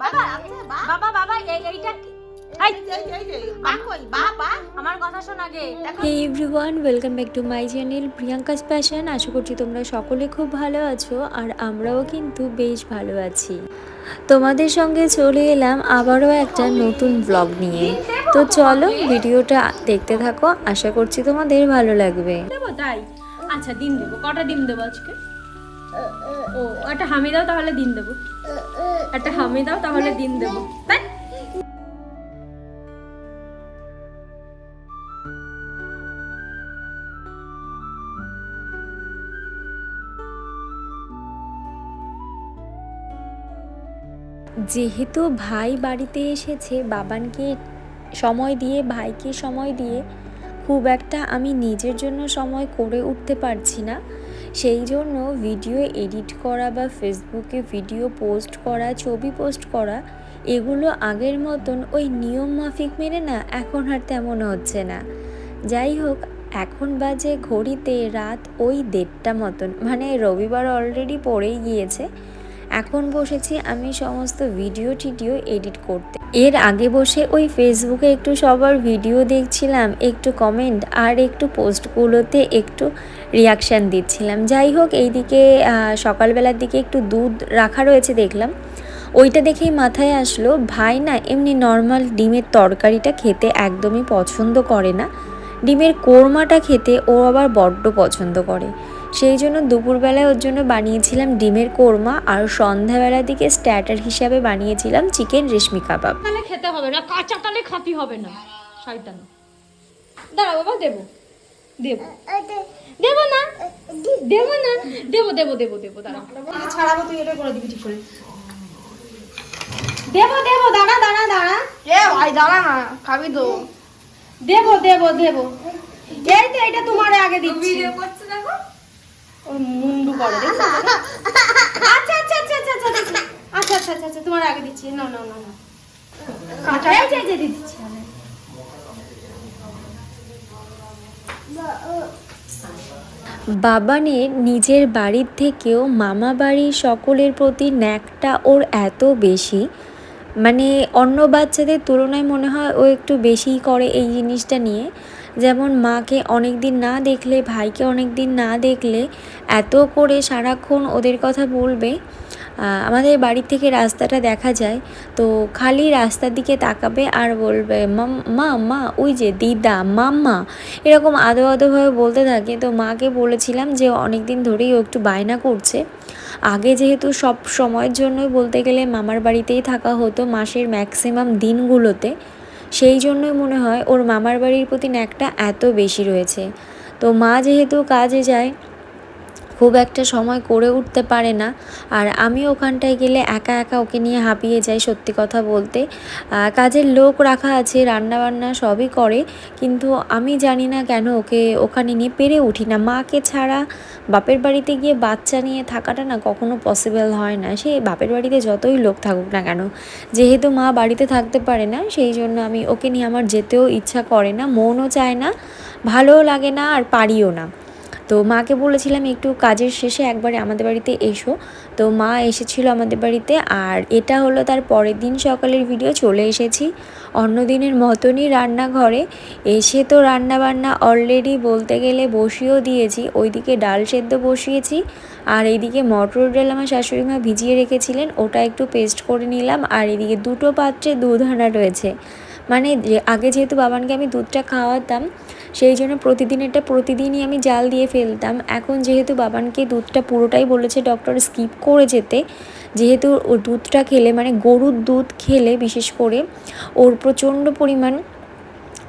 বাবা বা। বাবা বাবা এই এইটা কি- এই যে, এই যে, এই যে, বা কই? বা বা। আমার কথা শোন আগে। Hey everyone welcome back to my channel Priyanka's passion আশা করছি তোমরা সকলে খুব ভালো আছো আর আমরাও কিন্তু বেশ ভালো আছি। তোমাদের সঙ্গে চলে এলাম আবারও একটা নতুন ব্লগ নিয়ে। তো চলো ভিডিওটা দেখতে থাকো আশা করছি তোমাদের ভালো লাগবে। তাই? আচ্ছা দিন দেবো। কটা ডিম দেবো আজকে? ও, একটা হামি দাও তাহলে দিন দেবো। একটা হামি দাও তাহলে দিন দেবো। তাই যেহেতু ভাই বাড়িতে এসেছে, বাবানকে সময় দিয়ে, ভাইকে সময় দিয়ে, খুব একটা আমি নিজের জন্য সময় করে উঠতে পারছি না। সেই জন্য ভিডিও এডিট করা বা ফেসবুকে ভিডিও পোস্ট করা, ছবি পোস্ট করা, এগুলো আগের মতন ওই নিয়ম মাফিক মেনে না, এখন আর তেমন হচ্ছে না। যাই হোক, এখন বাজে ঘড়িতে রাত ওই দেড়টা মতন মানে রবিবার অলরেডি পড়েই গিয়েছে। এখন বসেছি আমি সমস্ত ভিডিও টিডিও এডিট করতে। এর আগে বসে ওই ফেসবুকে একটু সবার ভিডিও দেখছিলাম, একটু কমেন্ট আর একটু পোস্টগুলোতে একটু রিয়াকশান দিচ্ছিলাম। যাই হোক, এইদিকে সকালবেলার দিকে একটু দুধ রাখা রয়েছে দেখলাম। ওইটা দেখেই মাথায় আসলো, ভাই না এমনি নর্মাল ডিমের তরকারিটা খেতে একদমই পছন্দ করে না। ডিমের কোরমাটা খেতে ও আবার বড্ড পছন্দ করে। সেই জন্য দুপুরবেলায় ওর জন্য বানিয়েছিলাম ডিমের কোরমা আর সন্ধ্যাবেলার দিকে স্ট্যাটার হিসাবে বানিয়েছিলাম চিকেন রেশমি কাবাব। তাহলে খেতে হবে না কাঁচা তালে খাতি হবে না। শয়তান। দাঁড়া বাবা দেবো। দেবো। দেবো না। দেবো না। দেবো দেবো দেবো দেবো দাঁড়া ছাড়াবো তুই এটা করে দিবি ঠিক করে। দেবো দেবো দাঁড়া দাঁড়া দাঁড়া। এ ভাই দাঁড়া না খাবি তো। দেবো দেবো দেবো। এই তো এটা তোমার আগে দিচ্ছি। ওর মুন্ডু করে দেখছ? আচ্ছা আচ্ছা আচ্ছা আচ্ছা আচ্ছা আচ্ছা আচ্ছা আচ্ছা আচ্ছা তোমার আগে দিচ্ছি। না না না না এই যে এই যে দিচ্ছি আমি। বাবানের নিজের বাড়ির থেকেও মামা বাড়ির সকলের প্রতি ন্যাকটা ওর এত বেশি। মানে অন্য বাচ্চাদের তুলনায় মনে হয় ও একটু বেশিই করে এই জিনিসটা নিয়ে। যেমন মাকে অনেক দিন না দেখলে, ভাইকে অনেক দিন না দেখলে, এত করে সারাক্ষণ ওদের কথা বলবে। আমাদের বাড়ি থেকে রাস্তাটা দেখা যায়, তো খালি রাস্তার দিকে তাকাবে আর বলবে মা মা, ওই যে দিদা, মাম্মা। এরকম আদো আদোভাবে বলতে থাকে। তো মাকে বলেছিলাম যে অনেক দিন ধরেই ও একটু বায়না করছে। আগে যেহেতু সব সময়ের জন্যই বলতে গেলে মামার বাড়িতেই থাকা হতো মাসের ম্যাক্সিমাম দিনগুলোতে, সেই জন্যই মনে হয় ওর মামার বাড়ির প্রতি ন্যাকটা এত বেশি রয়েছে। তো মা যেহেতু কাজে যায় খুব একটা সময় করে উঠতে পারে না। আর আমি ওখানটায় গেলে একা একা ওকে নিয়ে হাঁপিয়ে যাই সত্যি কথা বলতে। কাজের লোক রাখা আছে রান্না বান্না সবই করে, কিন্তু আমি জানি না কেন ওকে ওখানে নিয়ে পেরে উঠি না। মাকে ছাড়া বাপের বাড়িতে গিয়ে বাচ্চা নিয়ে থাকাটা না কখনো পসিবল হয় না। সে বাপের বাড়িতে যতই লোক থাকুক না কেন, যেহেতু মা বাড়িতে থাকতে পারে না, সেই জন্য আমি ওকে নিয়ে আমার যেতেও ইচ্ছা করে না, মনও চায় না, ভালোও লাগে না আর পারিও না। তো মাকে বলেছিলাম, একটু কাজের শেষে একবারে আমাদের বাড়িতে এসো। তো মা এসেছিল আমাদের বাড়িতে, আর এটা হলো তার পরের দিন সকালের ভিডিও চলে এসেছি অন্য দিনের মতনই রান্নাঘরে। এসে তো রান্না বান্না অলরেডি বলতে গেলে বসিয়েও দিয়েছি, ওইদিকে ডাল সেদ্ধ বসিয়েছি, আর এইদিকে মটর ডাল আমার শাশুড়ি মা ভিজিয়ে রেখেছিলেন, ওটা একটু পেস্ট করে নিলাম, আর এদিকে দুটো পাত্রে দুধ আনা রয়েছে। মানে আগে যেহেতু বাবানকে আমি দুধটা খাওয়াতাম সেই জন্য প্রতিদিন এটা প্রতিদিনই আমি জাল দিয়ে ফেলতাম। এখন যেহেতু বাবানকে দুধটা পুরোটাই বলেছে ডক্টর স্কিপ করে যেতে, যেহেতু দুধটা খেলে মানে গরুর দুধ খেলে বিশেষ করে, ওর প্রচণ্ড পরিমাণ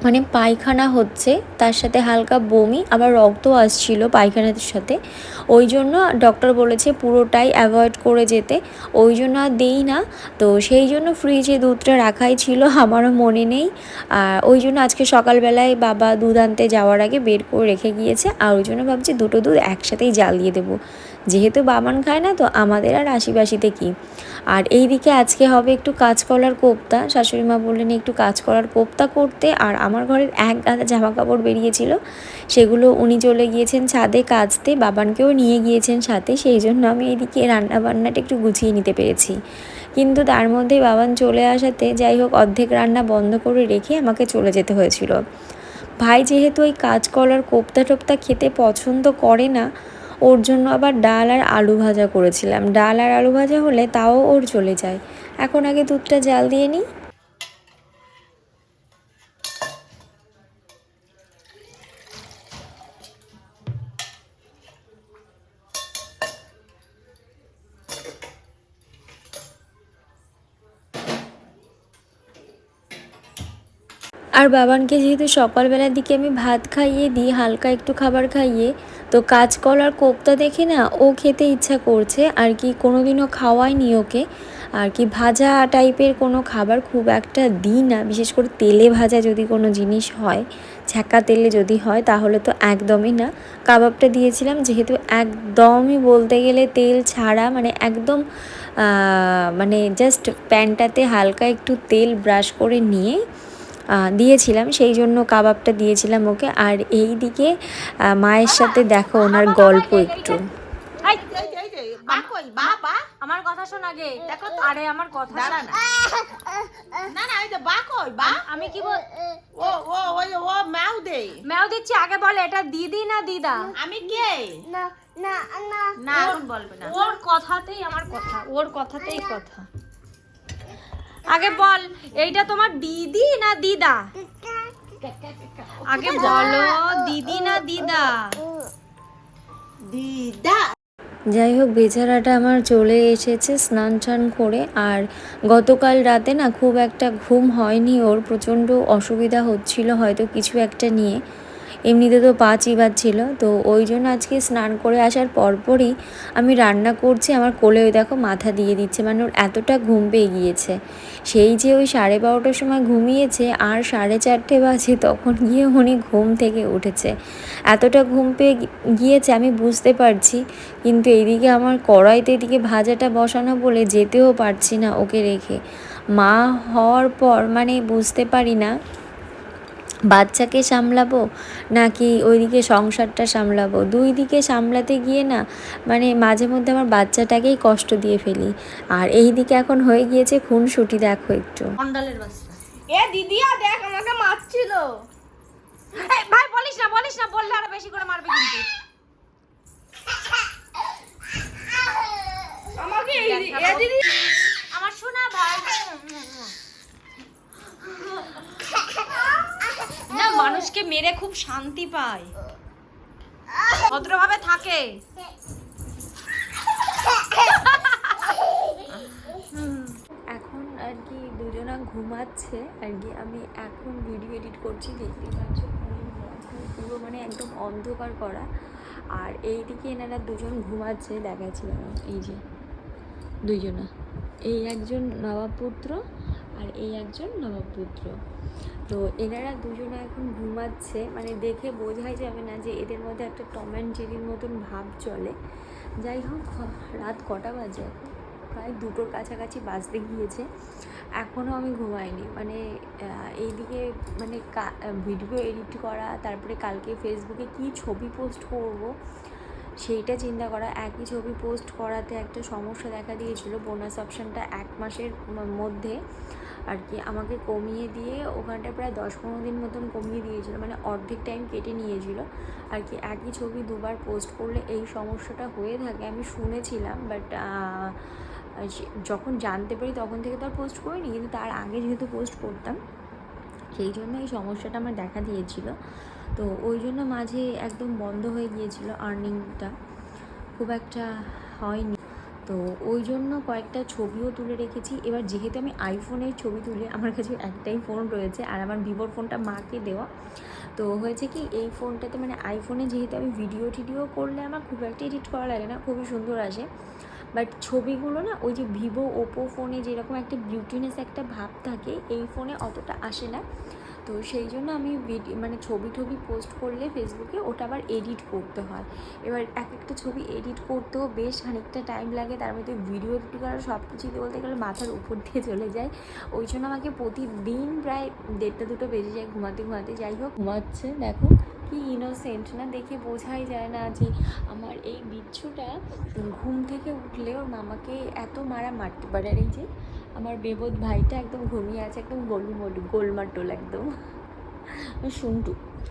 মানে পায়খানা হচ্ছে, তার সাথে হালকা বমি, আবার রক্ত আসছিল পায়খানার সাথে। ওই জন্য ডক্টর বলেছে পুরোটাই অ্যাভয়েড করে যেতে। ওই জন্য আর দেই না। তো সেই জন্য ফ্রিজে দুধটা রাখাই ছিল, আমারও মনে নেই। আর ওই জন্য আজকে সকালবেলায় বাবা দুধ আনতে যাওয়ার আগে বের করে রেখে গিয়েছে। আর ওই জন্য ভাবছি দুটো দুধ একসাথেই জাল দিয়ে দেবো। যেহেতু বাবান খায় না, তো আমাদের আর আশিবাসিতে কি? আর এই দিকে আজকে হবে একটু কাঁচকলার কোপ্তা। শাশুড়ি মা বললেন, একটু কাঁচকলার কোপ্তা করতে। আর আমার ঘরের এক গাদা জামা কাপড় বেরিয়েছিল, সেগুলো উনি চলে গিয়েছেন ছাদে কাচতে, বাবানকেও নিয়ে গিয়েছেন সাথে, সেই জন্য আমি এদিকে রান্না বান্নাটা একটু গুছিয়ে নিতে পেরেছি। কিন্তু তার মধ্যে বাবান চলে আসাতে, যাই হোক, অর্ধেক রান্না বন্ধ করে রেখে আমাকে চলে যেতে হয়েছিল। ভাই যেহেতু ওই কাঁচকলার কোপ্তা টোপ্তা খেতে পছন্দ করে না ওর জন্য আবার ডাল আর আলু ভাজা করেছিলাম। ডাল আর আলু ভাজা হলে তাও ওর চলে যায়। এখন আগে দুধটা জাল দিয়ে নিই। আর বাবানকে যেহেতু সকালবেলার দিকে আমি ভাত খাইয়ে দিই, হালকা একটু খাবার খাইয়ে তো কাঁচকলার কোপ্তা দেখে না ও খেতে ইচ্ছা করছে, আর কি কোনোদিনও খাওয়াইনি ওকে। আর কি ভাজা টাইপের কোনো খাবার খুব একটা দিই না, বিশেষ করে তেলে ভাজা যদি কোনো জিনিস হয়, ছ্যাঁকা তেলে যদি হয়, তাহলে তো একদমই না। কাবাবটা দিয়েছিলাম, যেহেতু একদমই বলতে গেলে তেল ছাড়া মানে একদম মানে জাস্ট প্যানটাতে হালকা একটু তেল ব্রাশ করে নিয়ে দিয়েছিলাম সেই জন্য কাবাবটা দিয়েছিলাম ওকে। আর এই দিকে মায়ের সাথে দেখো ওনার গল্প একটু। আমার কথা শোন আগে। দেখো আরে আমার কথা না। না না যে বা কই? বা আমি কি বল ও ও ওই ও ম্যাও দে ম্যাও দিচ্ছি আগে বল এটা দিদি না দিদা? আমি কে? না না না। না এখন বলবে না। ওর কথাতেই আমার কথা ওর কথাতেই কথা। আগে বল এইটা তোমার দিদি না দিদা? আগে বলো দিদি না দিদা? দিদা। যাই হোক বেচারাটা আমার চলে এসেছে স্নান টান করে আর গতকাল রাতে না খুব একটা ঘুম হয়নি ওর প্রচণ্ড অসুবিধা হচ্ছিল হয়তো কিছু একটা নিয়ে। এমনিতে তো পা চিবাচ্ছিল, তো ওই জন্য আজকে স্নান করে আসার পরপরই আমি রান্না করছি, আমার কোলে ওই দেখো মাথা দিয়ে দিচ্ছে মানে ওর এতটা ঘুম পেয়ে গিয়েছে। সেই যে ওই সাড়ে বারোটার সময় ঘুমিয়েছে, আর সাড়ে চারটে বাজে তখন গিয়ে উনি ঘুম থেকে উঠেছে। এতটা ঘুম পেয়ে গিয়েছে আমি বুঝতে পারছি, কিন্তু এইদিকে আমার কড়াইতে এদিকে ভাজাটা বসানো বলে যেতেও পারছি না ওকে রেখে। মা হওয়ার পর মানে বুঝতে পারি না বাচ্চাকে সামলাবো নাকি ওইদিকে সংসারটা সামলাবো? দুই দিকে সামলাতে গিয়ে না মানে মাঝে মধ্যে আমার বাচ্চাটাকেই কষ্ট দিয়ে ফেলি। আর এই দিকে এখন হয়ে গিয়েছে খুন খুনসুটি দেখো একটু। মন্ডলের বাচ্চা। এ দিদিয়া দেখ আমাকে মারছিল। এই, ভাই বলিস না বলিস না বললে আরও বেশি করে মারবে কিন্তু। আমাকে এ দিদি। আমার শোনা ভাই। না, মানুষকে মেরে খুব শান্তি পায়। ভদ্রভাবে থাকে। এখন আর কি দুজনা ঘুমাচ্ছে, আর কি আমি এখন ভিডিও এডিট করছি দেখতে পাচ্ছ পুরো মানে একদম অন্ধকার করা। আর এইদিকে এনারা দুজন ঘুমাচ্ছে, দেখাচ্ছি, এই যে দুইজনা। এই একজন নবাবপুত্র আর এই একজন নবাবপুত্র তো এনারা দুজনে এখন ঘুমাচ্ছে। মানে দেখে বোঝাই যাবে না যে এদের মধ্যে একটা টম অ্যান্ড জেরির মতন ভাব চলে। যাই হোক, রাত কটা বাজে? এখন প্রায় দুটোর কাছাকাছি বাজতে গিয়েছে। এখনও আমি ঘুমাইনি। মানে এইদিকে মানে ভিডিও এডিট করা, তারপরে কালকে ফেসবুকে কি ছবি পোস্ট করব, সেইটা চিন্তা করা, একই ছবি পোস্ট করাতে একটা সমস্যা দেখা দিয়েছিল। বোনাস অপশানটা এক মাসের মধ্যে। আর কি, আমাকে কমিয়ে দিয়ে ওখানটা প্রায় দশ পনেরো দিন মতন কমিয়ে দিয়েছিল মানে অর্ধেক টাইম কেটে নিয়েছিল। আর কি, একই ছবি দুবার পোস্ট করলে এই সমস্যাটা হয়ে থাকে, আমি শুনেছিলাম বাট যখন জানতে পারি তখন থেকে তো আর পোস্ট করিনি, কিন্তু তার আগে যেহেতু পোস্ট করতাম, সেই জন্য এই সমস্যাটা আমার দেখা দিয়েছিল। তো ওই জন্য মাঝে একদম বন্ধ হয়ে গিয়েছিল আর্নিংটা খুব একটা হয়নি। তো ওই জন্য কয়েকটা ছবিও তুলে রেখেছি। এবার যেহেতু আমি আইফোনের ছবি তুলি, আমার কাছে একটাই ফোন রয়েছে আর আমার ভিভোর ফোনটা মাকে দেওয়া। তো হয়েছে কি, এই ফোনটাতে মানে আইফোনে যেহেতু আমি ভিডিও টিডিও করলে আমার খুব একটা এডিট করা লাগে না, খুবই সুন্দর আসে। বাট ছবিগুলো না, ওই যে ভিভো ওপো ফোনে যেরকম একটা বিউটিনেস একটা ভাব থাকে, এই ফোনে অতটা আসে না। তো সেই জন্য আমি ভিডিও মানে ছবি টবি পোস্ট করলে ফেসবুকে ওটা আবার এডিট করতে হয়। এবার এক একটা ছবি এডিট করতেও বেশ খানিকটা টাইম লাগে, তার মধ্যে ভিডিও এডিট করা সব কিছু বলতে গেলে মাথার উপর দিয়ে চলে যায়। ওই জন্য আমাকে প্রতিদিন প্রায় দেড়টা দুটো বেজে যায় ঘুমাতে ঘুমাতে। যাই হোক, ঘুমাচ্ছে। দেখো, কি ইনোসেন্ট না? দেখে বোঝাই যায় না যে আমার এই বিচ্ছুটা ঘুম থেকে উঠলে ওর মামাকে এত মারা মারতে পারে মানে আর এই যে আমার বেবদ ভাইটা একদম ঘুমিয়ে আছে একদম গোলমোল গোলমাটোল একদম। শুনটু।